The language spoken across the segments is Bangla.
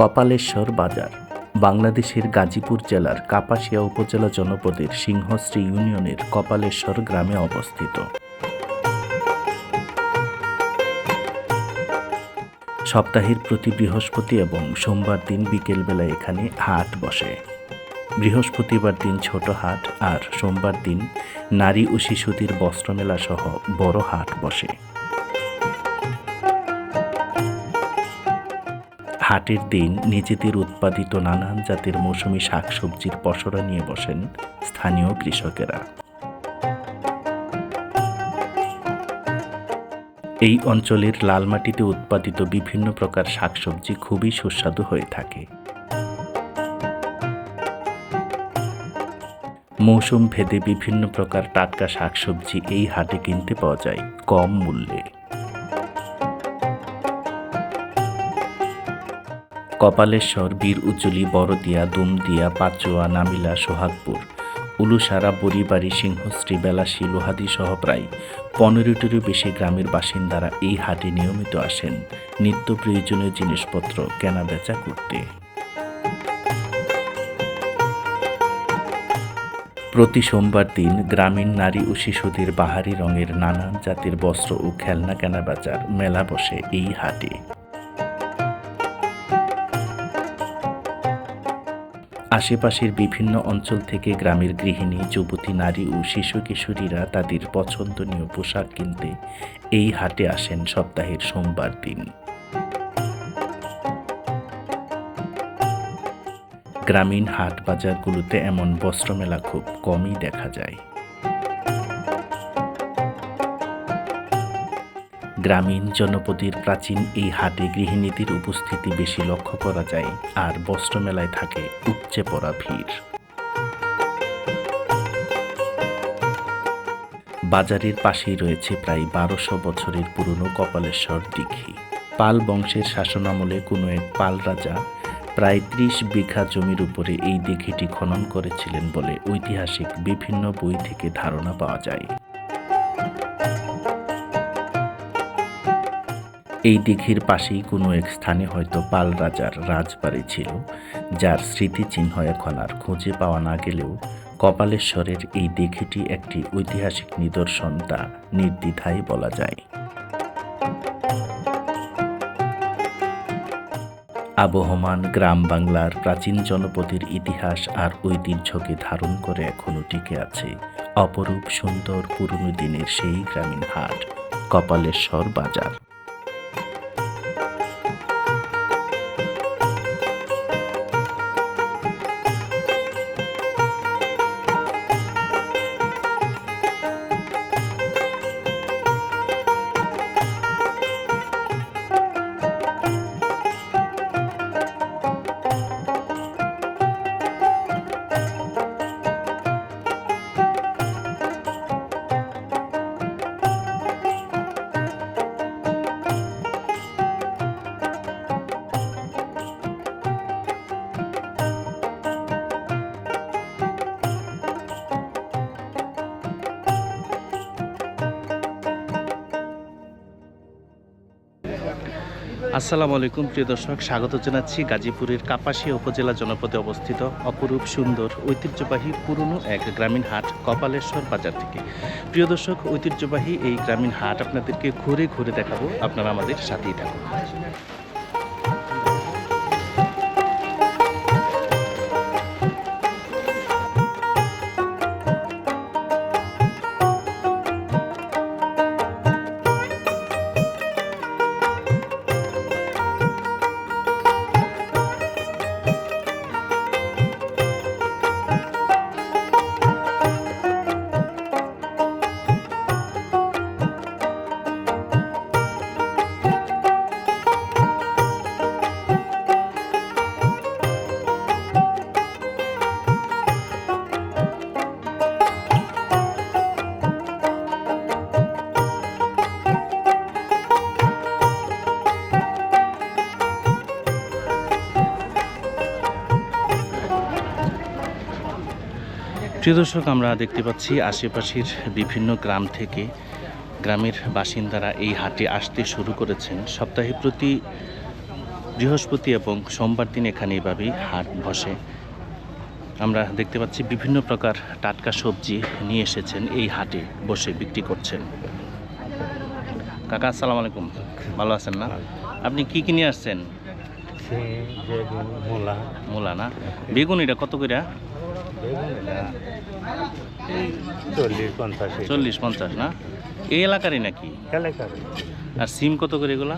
কপালেশ্বর বাজার, বাংলাদেশের গাজীপুর জেলার কাপাসিয়া উপজেলা জনপদের সিংহশ্রী ইউনিয়নের কপালেশ্বর গ্রামে অবস্থিত। সপ্তাহের প্রতি বৃহস্পতি এবং সোমবার দিন বিকেলবেলা এখানে হাট বসে। বৃহস্পতিবার দিন ছোট হাট আর সোমবার দিন নারী ও শিশুদের বস্ত্রমেলা সহ বড় হাট বসে। হাটের দিন নিজেদের উৎপাদিত নানান জাতের মৌসুমি শাকসবজির পসরা নিয়ে বসেন স্থানীয় কৃষকেরা। এই অঞ্চলের লাল মাটিতে উৎপাদিত বিভিন্ন প্রকার শাকসবজি খুবই সুস্বাদু হয়ে থাকে। মৌসুম ভেদে বিভিন্ন প্রকার টাটকা শাকসবজি এই হাটে কিনতে পাওয়া যায় কম মূল্যে। কপালেশ্বর বীর উজ্জ্বলী বড়দিয়া দুমদিয়া পাচুয়া নামিলা সোহাগপুর। উলুসারা, বড়িবাড়ি, সিংহশ্রী বেলাসী লোহাদি সহ প্রায় পনেরোটিরও বেশি গ্রামের বাসিন্দারা এই হাটে নিয়মিত আসেন। নিত্য প্রয়োজনীয় জিনিসপত্র কেনাবেচা করতে। প্রতি সোমবার দিন গ্রামীণ নারী ও শিশুদের বাহারি রঙের নানান জাতের বস্ত্র ও খেলনা কেনাবেচার মেলা বসে এই হাটে। আশেপাশের বিভিন্ন অঞ্চল থেকে গ্রামের গৃহিণী, যুবতী নারী ও শিশু কিশোরীরা তাদের পছন্দনীয় পোশাক কিনতে এই হাটে আসেন সপ্তাহের সোমবার দিন। গ্রামীণ হাট বাজারগুলোতে এমন বস্ত্রমেলা খুব কমই দেখা যায়। গ্রামীণ জনপদের প্রাচীন এই হাটে গৃহিণীদের উপস্থিতি বেশি লক্ষ্য করা যায় আর বস্ত্রমেলায় থাকে উপচে পড়া ভিড়। বাজারের পাশেই রয়েছে প্রায় বারোশো বছরের পুরনো কপালেশ্বর দিঘি পাল বংশের শাসনামলে কোনো এক পাল রাজা প্রায় ত্রিশ বিঘা জমির উপরে এই দিঘিটি খনন করেছিলেন বলে ঐতিহাসিক বিভিন্ন বই থেকে ধারণা পাওয়া যায়। এই দিঘির পাশেই কোনো এক স্থানে হয়তো পাল রাজার রাজবাড়ি ছিল, যার স্মৃতিচিহ্ন এখন আর খুঁজে পাওয়া না গেলেও কপালেশ্বরের এই দিঘিটি একটি ঐতিহাসিক নিদর্শন তা নির্দ্বিধায় বলা যায়। আবহমান গ্রাম বাংলার প্রাচীন জনপদের ইতিহাস আর ঐতিহ্যকে ধারণ করে এখনও টিকে আছে অপরূপ সুন্দর পুরনো দিনের সেই গ্রামীণ হাট, কপালেশ্বর বাজার। আসসালামু আলাইকুম, প্রিয় দর্শক। স্বাগত জানাচ্ছি গাজীপুরের কাপাসিয়া উপজেলা জনপদে অবস্থিত অপরূপ সুন্দর, ঐতিহ্যবাহী পুরনো এক গ্রামীণ হাট, কপালেশ্বর বাজার থেকে। প্রিয় দর্শক, ঐতিহ্যবাহী এই গ্রামীণ হাট আপনাদেরকে ঘুরে ঘুরে দেখাবো। আপনারা আমাদের সাথেই থাকুন। প্রিয় দর্শক আমরা দেখতে পাচ্ছি আশেপাশের বিভিন্ন গ্রাম থেকে গ্রামের বাসিন্দারা এই হাটে আসতে শুরু করেছেন। সপ্তাহে প্রতি বৃহস্পতি এবং সোমবার দিন এখানে এভাবেই হাট বসে। আমরা দেখতে পাচ্ছি বিভিন্ন প্রকার টাটকা সবজি নিয়ে এসেছেন এই হাটে বসে বিক্রি করছেন। কাকা আসসালামু আলাইকুম। ভালো আছেন না? আপনি কি কিনে আসছেন? সিম বেগুন মূলা। মূলা না? বেগুন এটা কত করে চল্লিশ পঞ্চাশ চল্লিশ পঞ্চাশ না? এই এলাকারই নাকি? আর সিম কত করে এগুলা?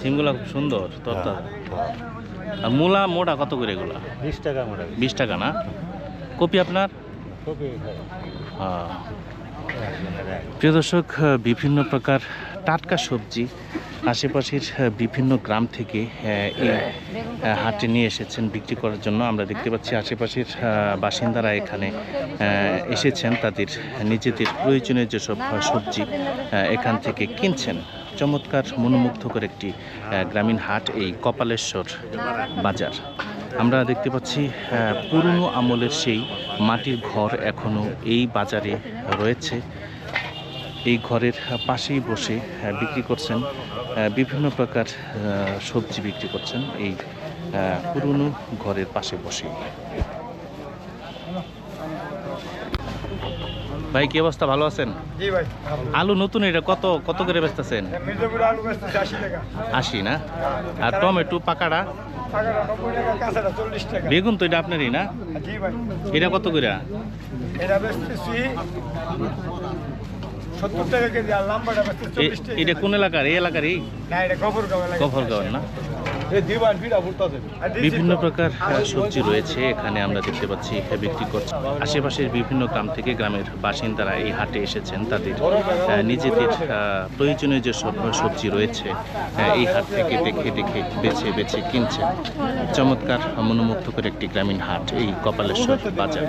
সিমগুলা খুব সুন্দর তরতাজা হ্যাঁ, আর মূলা মোটা কত করে এগুলা? বিশ টাকা আমরা বিশ টাকা না? কপি আপনার? কপি প্রিয় দর্শক বিভিন্ন প্রকার টাটকা সবজি আশেপাশের বিভিন্ন গ্রাম থেকে এই হাটে নিয়ে এসেছেন বিক্রি করার জন্য। আমরা দেখতে পাচ্ছি আশেপাশের বাসিন্দারা এখানে এসেছেন তাদের নিজেদের প্রয়োজনীয় যেসব সবজি এখান থেকে কিনছেন। চমৎকার, মনোমুগ্ধকর একটি গ্রামীণ হাট এই কপালেশ্বর বাজার। আমরা দেখতে পাচ্ছি পুরনো আমলের সেই মাটির ঘর এখনও এই বাজারে রয়েছে। এই ঘরের পাশেই বসে বিক্রি করছেন বিভিন্ন প্রকার সবজি বিক্রি করছেন এই পুরনো ঘরের পাশে বসে। ভাই কি অবস্থা? ভালো আছেন? আলু নতুন এটা কত কত করে বেচতেছেন? আশি না? আর টমেটো পাকাড়া? বেগুন তো এটা আপনারই না? এটা কত করে সত্তর টাকা কেজি আর লাম্বাটা চল্লিশ টাকা এটা কোন এলাকার? এই এলাকারই? না এটা গফরগাঁও এলাকা গফরগাঁও না? বিভিন্ন প্রকার আহ, সবজি রয়েছে এখানে আমরা দেখতে পাচ্ছি বিক্রি করছে। আশেপাশের বিভিন্ন গ্রাম থেকে গ্রামের বাসিন্দারা এই হাটে এসেছেন তাদের আহ, নিজেদের আহ, প্রয়োজনীয় যে সব সবজি রয়েছে এই হাট থেকে দেখে দেখে বেছে বেছে কিনছেন চমৎকার মনোমুগ্ধকর একটি গ্রামীণ হাট এই কপালেশ্বর বাজার।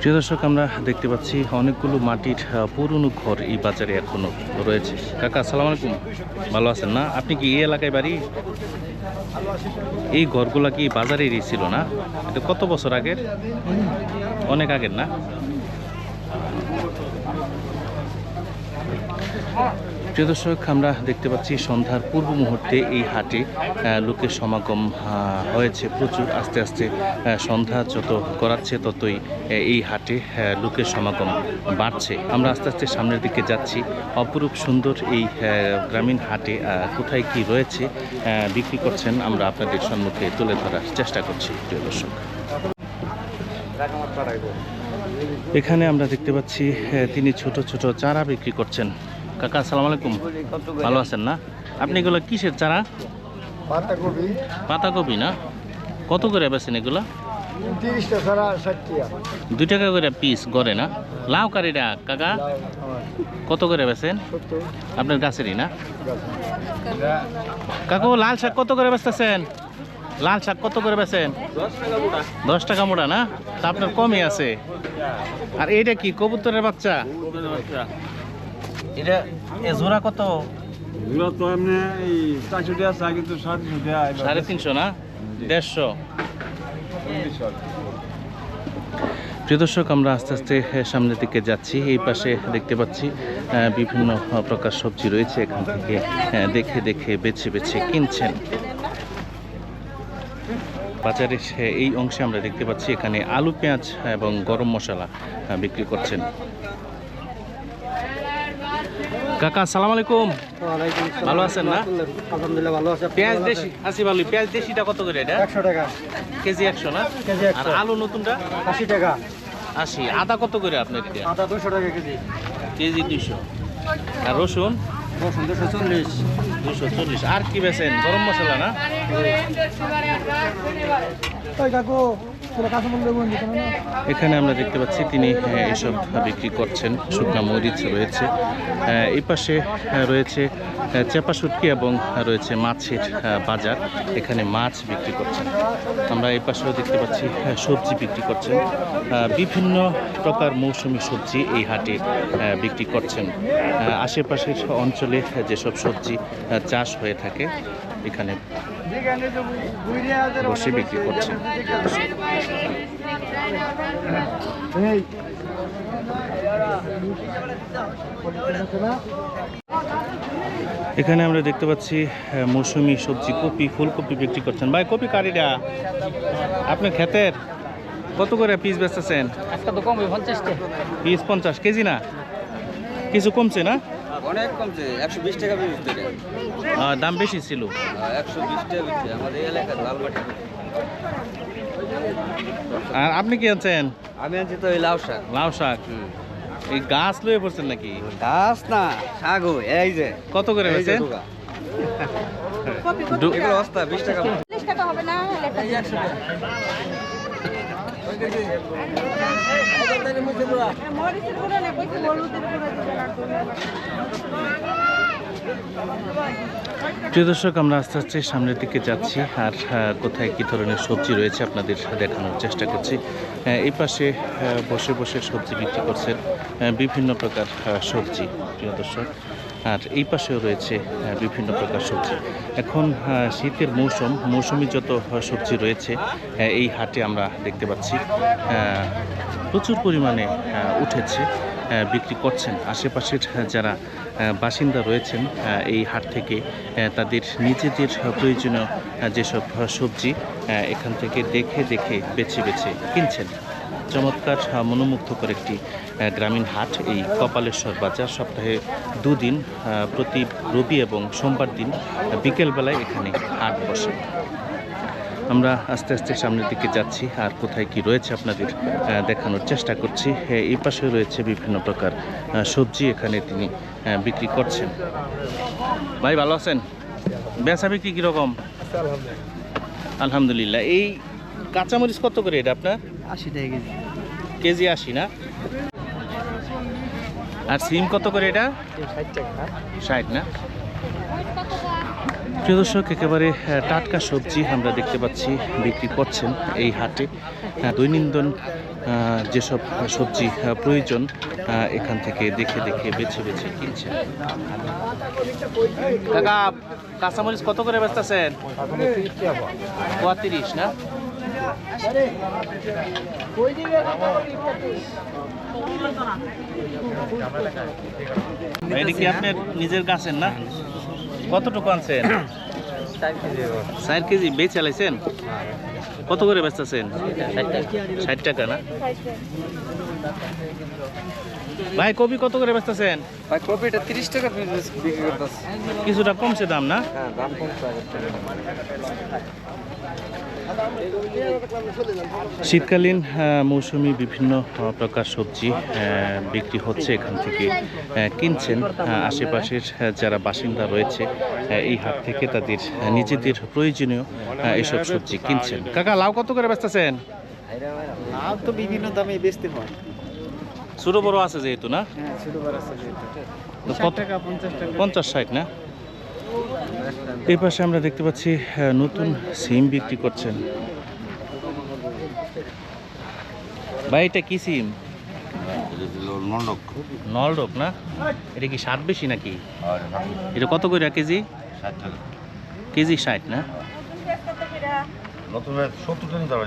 প্রিয় দর্শক আমরা দেখতে পাচ্ছি অনেকগুলো মাটির আহ, পুরনো ঘর এই বাজারে এখনও রয়েছে। কাকা আসসালামু আলাইকুম। ভালো আছেন না? আপনি কি এই এলাকায় বাড়ি? এই ঘরগুলা কি বাজারেরই ছিল না? এটা কত বছর আগের? অনেক আগের না? প্রিয় দর্শক, আমরা দেখতে পাচ্ছি সন্ধ্যার পূর্ব মুহূর্তে এই হাটে লোকের সমাগম হয়েছে প্রচুর। আস্তে আস্তে সন্ধ্যা যত করাচ্ছে ততই এই হাটে লোকের সমাগম বাড়ছে। আমরা আস্তে আস্তে সামনের দিকে যাচ্ছি। অপরূপ সুন্দর এই গ্রামীণ হাটে কোথায় কি রয়েছে বিক্রি করছেন, আমরা আপনাদের সম্মুখে তুলে ধরার চেষ্টা করছি, প্রিয় দর্শক। এখানে আমরা দেখতে পাচ্ছি তিনি ছোট ছোট চারা বিক্রি করছেন। কাকা আসসালামু আলাইকুম ভালো আছেন না? আপনি এগুলো কিসের চারা? পাতাকপি। পাতাকপি না? কত করে বেছেন এগুলো? তিরিশটা ছাড়া ষাট টাকা দুই টাকা করে পিস গড়ে না? লাউ কারিটা কাকা। কত করে বেছেন? আপনার গাছেরই না? কাকু লাল শাক কত করে বেচতেছেন? লাল শাক কত করে বেচেন দশ টাকা মোটা না? তা আপনার কমই আছে। আর এইটা কি কবুতরের বাচ্চা। এটা এ জোড়া কত? এগুলো তো এমনি এই চারশো টাকা চা কিন্তু সাড়ে তিনশো টাকা সাড়ে তিনশো না? দেড়শো। প্রিয় দর্শক আমরা আস্তে আস্তে সামনের দিকে যাচ্ছি। এই পাশে দেখতে পাচ্ছি বিভিন্ন প্রকার সবজি রয়েছে। এখান থেকে দেখে দেখে বেছে বেছে কিনছেন। বাজারের আহ, এই অংশে আমরা দেখতে পাচ্ছি এখানে আলু পেঁয়াজ এবং গরম মশলা বিক্রি করছেন। কাকা আসসালামু আলাইকুম। ভালো আছেন না? আলহামদুলিল্লাহ ভালো আছে। পেঁয়াজ দেশি আসি ভালো পেঁয়াজ দেশিটা কত করে এটা? একশো টাকা। কেজি একশো না? কেজি আর আলু নতুনটা? আশি টাকা। আশি। আদা কত করে আপনার এটা? আদা দুশো টাকা কেজি। কেজি দুইশো। আর রসুন? রসুন দুশো চল্লিশ। দুশো চল্লিশ। আর কি বেছেন গরম মশলা না? কাকু। এখানে আমরা দেখতে পাচ্ছি তিনি এসব বিক্রি করছেন। শুকনা মরিচ রয়েছে। এই পাশে রয়েছে চেপা শুটকি এবং রয়েছে মাছের বাজার। এখানে মাছ বিক্রি করছেন। আমরা এই পাশেও দেখতে পাচ্ছি সবজি বিক্রি করছেন। বিভিন্ন প্রকার মৌসুমি সবজি এই হাটে বিক্রি করছেন। আশেপাশের অঞ্চলে যেসব সবজি চাষ হয়ে থাকে, এখানে বসে বিক্রি করছেন এখানে আমরা দেখতে পাচ্ছি মৌসুমি সবজি কপি ফুলকপি বিক্রি করছেন। ভাই কপি কারিটা আপনার ক্ষেতের কত করে পিস বেচতেছেন? তো কমবে পিস পঞ্চাশ কেজি না? কিছু কমছে না? অনেক কমছে একশো বিশ টাকা বিক্রি থেকে দাম বেশি ছিল। একশো বিশ টাকা বিক্রি আমাদের এই এলাকার লালমাটি। আর আপনি কি আনছেন? আমি আনছি তো এই লাউ শাক। লাউ শাক। এই গাছ লয়ে পড়ছেন নাকি? গাছ না শাক ও, এই যে। কত করে। ডু- এগুলো বস্তা বিশ টাকা হবে না মরিচের গুঁড়ো নেই কইছি হলুদের গুঁড়ো দিতে লাগবে প্রিয় দর্শক, আমরা আস্তে আস্তে সামনের দিকে যাচ্ছি। আর কোথায় কি ধরনের সবজি রয়েছে আপনাদের দেখানোর চেষ্টা করছি। এই পাশে বসে বসে সবজি বিক্রি করছেন বিভিন্ন প্রকার সবজি। প্রিয় দর্শক আর এই পাশেও রয়েছে বিভিন্ন প্রকার সবজি। এখন শীতের মৌসুম, মৌসুমি যত সবজি রয়েছে এই হাটে আমরা দেখতে পাচ্ছি প্রচুর পরিমাণে উঠেছে বিক্রি করছেন। আশেপাশের যারা বাসিন্দা রয়েছেন এই হাট থেকে তাদের নিজেদের প্রয়োজনীয় যেসব সবজি এখান থেকে দেখে দেখে, বেছে বেছে কিনছেন। চমৎকার মনোমুগ্ধকর একটি গ্রামীণ হাট এই কপালেশ্বর বাজার। সপ্তাহে দুদিন প্রতি রবি এবং সোমবার দিন বিকেলবেলায় এখানে হাট বসে। আমরা আস্তে আস্তে সামনের দিকে যাচ্ছি আর কোথায় কি রয়েছে আপনাদের দেখানোর চেষ্টা করছি। এই পাশে রয়েছে বিভিন্ন প্রকার সবজি এখানে তিনি বিক্রি করছেন। ভাই ভালো আছেন? বেচা বিক্রি কীরকম? আলহামদুলিল্লাহ। এই কাঁচামরিচ কত করে এটা আপনার? আশি টাকা কেজি। কেজি আশি না? আর সিম কত করে এটা? ষাট না? প্রিয় দর্শক একেবারে টাটকা সবজি আমরা দেখতে পাচ্ছি বিক্রি করছেন এই হাটে। দৈনন্দিন যেসব সবজি প্রয়োজন এখান থেকে দেখে দেখে বেছে বেছে কিনছেন। কাকা কাঁচামরিচ কত করে বেচতেছেন? পঁয়ত্রিশ না? এটা কি আপনার নিজের গাছের না? কতটুকু আনছেন? ষাট কেজি। বেচ চালাইছেন কত করে বেচতেছেন? ষাট টাকা না? ভাই কপি কত করে বেচতেছেন? ভাই কপিটা তিরিশ টাকা বিক্রি করতেছে। কিছুটা কমছে দাম না? হ্যাঁ দাম কমছে। শীতকালীন মৌসুমি বিভিন্ন প্রকার সবজি বিক্রি হচ্ছে এখান থেকে কিনছেন। আশেপাশের যারা বাসিন্দা রয়েছে এই হাট থেকে তাদের নিজেদের প্রয়োজনীয় এসব সবজি কিনছেন। কাকা লাউ কত করে বেচতেছেন? লাভ তো বিভিন্ন দামে বেচতে হয়। ছোট বড় আছে যেহেতু না? হ্যাঁ পঞ্চাশ ষাট না? এই পাশে আমরা দেখতে পাচ্ছি নতুন সিম বিক্রি করছেন। ভাই এটা কি সিম? নলডক না? এটা কি ষাট বেশি নাকি? এটা কত করে কেজি? কেজি ষাট না? নতুন সত্তর টাকা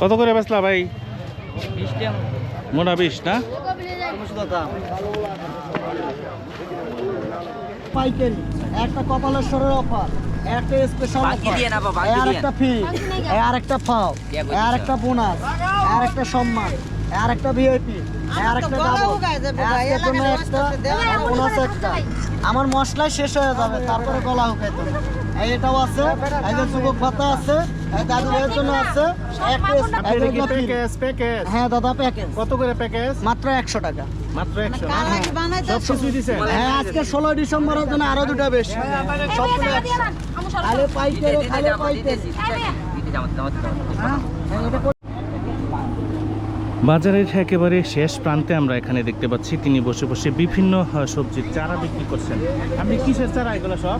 কত করে বেচলা ভাই? মোটা বিশ না? পাইকারি একটা কপালেশ্বরের অফার। একটা স্পেশাল বাকি দিয়ে না বাকি আর দিয়ে। একটা ফি আর একটা ফাও আর একটা বোনাস আর একটা সম্মান আর একটা ভিআইপি আর একটা ডাবল একটা বোনাস একটা। আমার মশলাই শেষ হয়ে যাবে তারপরে গলা হুকাইতে তো এই এটাও আছে এই যে যুবক ভাতা আছে দাদু ভাইয়ের জন্য আছে এগুলো free। প্যাকেজ হ্যাঁ দাদা প্যাকেজ কত করে প্যাকেজ মাত্র একশো টাকা মাত্র একশো সব কিছুই দিছেন হ্যাঁ আজকে ষোলোই ডিসেম্বরের জন্য আরও দুটা বেশি সবগুলো একশো খালে পাইকারি খালে হ্যাঁ, হ্যাঁ, বাজারের একেবারে শেষ প্রান্তে আমরা এখানে দেখতে পাচ্ছি তিনি বসে বসে বিভিন্ন সবজির চারা বিক্রি করছেন। আপনি কিসের চারা এগুলো সব?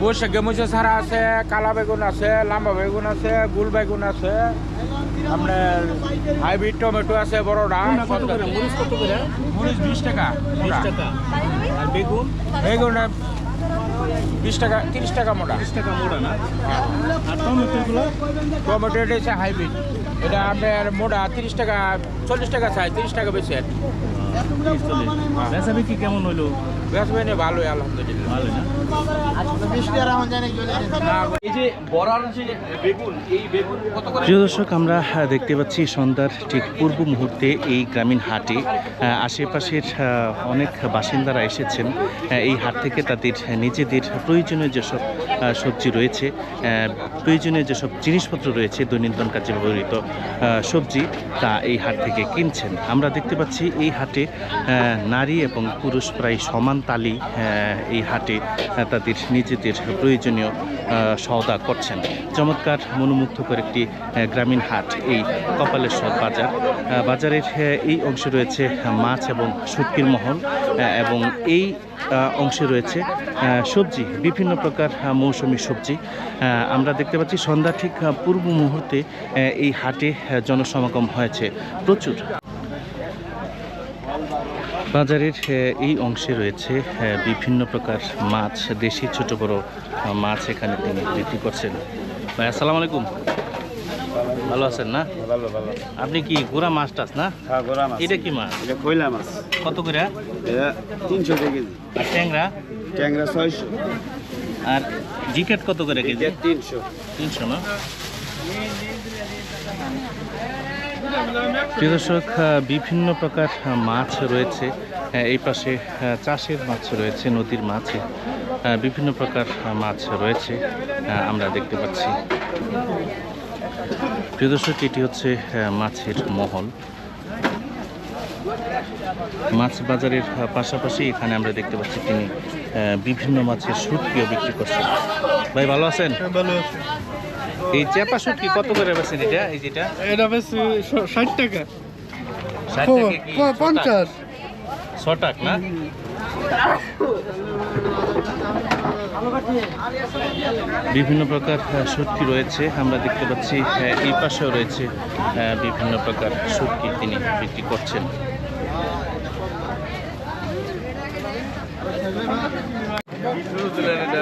বৈশাখে মুছে চারা আছে কালা বেগুন আছে লাম্বা বেগুন আছে গুল বেগুন আছে। আপনার হাইব্রিড টমেটো আছে বড়টা। কত করে? মরিচ কত করে? মরিচ বিশ টাকা বিশ টাকা। আর বেগুন? বেগুন বিশ টাকা তিরিশ টাকা মোটা। বিশ টাকা মোড়া না? আর টমেটোগুলো? টমেটো এটা হাইব্রিড। এটা আপনার মোটা তিরিশ টাকা চল্লিশ টাকা চাই তিরিশ টাকা বেশি আর কি। বেচা বিক্রি কেমন হইল? ভালোই আলহামদুলিল্লাহ। ভালো না? এই যে বড়ার যে বেগুন এই বেগুন কত করে? প্রিয় দর্শক আমরা দেখতে পাচ্ছি সন্ধ্যার ঠিক পূর্ব মুহূর্তে এই গ্রামীণ হাটে আশেপাশের অনেক বাসিন্দারা এসেছেন। এই হাট থেকে তাদের নিজেদের প্রয়োজনীয় যেসব সবজি রয়েছে আহ, প্রয়োজনীয় যেসব জিনিসপত্র রয়েছে দৈনন্দিন কাজে ব্যবহৃত সবজি তা এই হাট থেকে কিনছেন। আমরা দেখতে পাচ্ছি এই হাটে আহ, নারী এবং পুরুষ প্রায় সমান তালি এই হাটে তাদের নিজেদের প্রয়োজনীয় সওদা করছেন। চমৎকার, মনোমুগ্ধকর একটি গ্রামীণ হাট এই কপালেশ্বর বাজার। বাজারের এই অংশে রয়েছে মাছ এবং শুটকির মহল এবং এই অংশে রয়েছে সবজি, বিভিন্ন প্রকার মৌসুমী সবজি। আমরা দেখতে পাচ্ছি সন্ধ্যা ঠিক পূর্ব মুহূর্তে এই হাটে জনসমাগম হয়েছে প্রচুর। বাজারের এই অংশে রয়েছে বিভিন্ন প্রকার মাছ দেশি ছোট বড় মাছ এখানে তিনি বিক্রি করছেন। ভাই আসসালামু আলাইকুম। ভালো আছেন না? ভালো ভালো। আপনি কি গোড়া মাছ টাছ না? হ্যাঁ গোড়া মাছ। এটা কি মাছ? এটা কইলা মাছ। কত করে? তিনশো টাকা কেজি। আর ট্যাংরা? ট্যাংরা ছয়শো। আর জিকেট কত করে কেজি? তিনশো। তিনশো না? প্রিয় দর্শক বিভিন্ন প্রকার মাছ রয়েছে। এই পাশে চাষের মাছ রয়েছে, নদীর মাছে বিভিন্ন প্রকার মাছ রয়েছে আমরা দেখতে পাচ্ছি। প্রিয় দর্শক, এটি হচ্ছে মাছের মহল। মাছ বাজারের পাশাপাশি এখানে আমরা দেখতে পাচ্ছি তিনি বিভিন্ন মাছের শুটকিও বিক্রি করছেন। ভাই, ভালো আছেন? ভালো আছে। এই চেপা শুটকি কত করে বেছেন এটা? এই যেটা? এটা বেশ ষাট টাকা। ষাট টাকা পঞ্চাশ। ছটাক। না? বিভিন্ন প্রকার শুটকি রয়েছে। আমরা দেখতে পাচ্ছি এই পাশেও রয়েছে বিভিন্ন প্রকার শুটকি তিনি বিক্রি করছেন।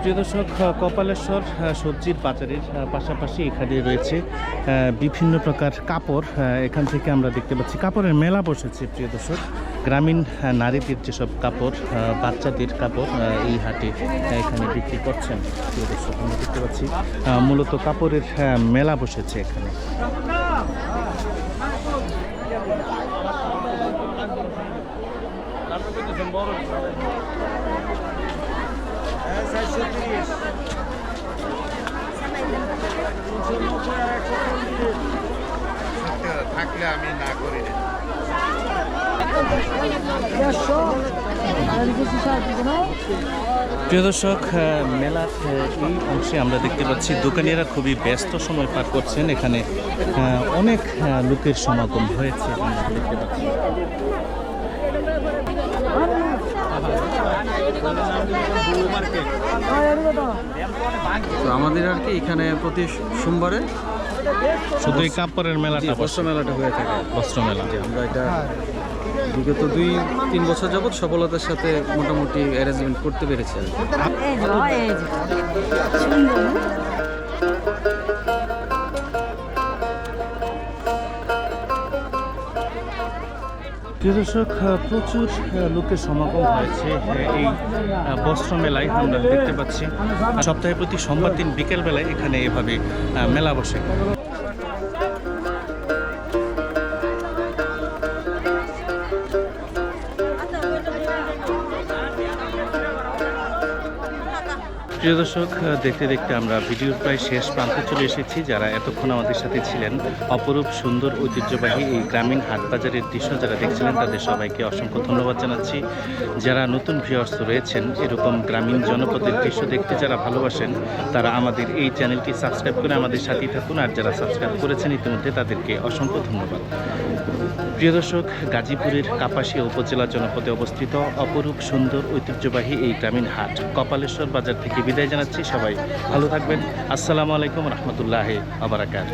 প্রিয় দর্শক কপালেশ্বর সবজির বাজারের পাশাপাশি এখানে রয়েছে বিভিন্ন প্রকার কাপড় এখান থেকে আমরা দেখতে পাচ্ছি কাপড়ের মেলা বসেছে, প্রিয় দর্শক। গ্রামীণ নারীদের যেসব কাপড় বাচ্চাদের কাপড় এই হাটে এখানে বিক্রি করছেন, প্রিয় দর্শক। আমরা দেখতে পাচ্ছি মূলত কাপড়ের মেলা বসেছে এখানে। প্রিয় দর্শক আহ, মেলার এই অংশে আমরা দেখতে পাচ্ছি দোকানিরা খুবই ব্যস্ত সময় পার করছেন। এখানে অনেক আহ, লোকের সমাগম হয়েছে। দেখতে পাচ্ছি। তো আমাদের আর কি এখানে প্রতি সোমবারে শুধু এই কাপড়ের মেলাটা বস্ত্র মেলাটা হয়ে থাকে। বস্ত্র মেলা। আমরা এটা বিগত দুই তিন বছর যাবৎ সফলতার সাথে মোটামুটি অ্যারেঞ্জমেন্ট করতে পেরেছি দর্শক প্রচুর লোকের সমাগম হয়েছে এই বস্ত্র মেলায় আমরা দেখতে পাচ্ছি। সপ্তাহে প্রতি সোমবার দিন বিকেলবেলায় এখানে এভাবে আহ, মেলা বসে। প্রিয় দর্শক দেখতে দেখতে আমরা ভিডিওর প্রায় শেষ প্রান্তে চলে এসেছি। যারা এতক্ষণ আমাদের সাথে ছিলেন, অপরূপ সুন্দর ঐতিহ্যবাহী এই গ্রামীণ হাট বাজারের দৃশ্য যারা দেখছিলেন, তাদের সবাইকে অসংখ্য ধন্যবাদ জানাচ্ছি। যারা নতুন ভিউয়ার্স রয়েছেন, এরকম গ্রামীণ জনপদের দৃশ্য দেখতে যারা ভালোবাসেন, তারা আমাদের এই চ্যানেলটি সাবস্ক্রাইব করে আমাদের সাথেই থাকুন। আর যারা সাবস্ক্রাইব করেছেন ইতিমধ্যে, তাদেরকে অসংখ্য ধন্যবাদ। প্রিয় দর্শক, গাজীপুরের কাপাসিয়া উপজেলা জনপদে অবস্থিত অপরূপ সুন্দর ঐতিহ্যবাহী এই গ্রামীণ হাট, কপালেশ্বর বাজার থেকে বিদায় জানাচ্ছি সবাই ভালো থাকবেন। আসসালামু আলাইকুম রহমতুল্লাহ আবরাকাত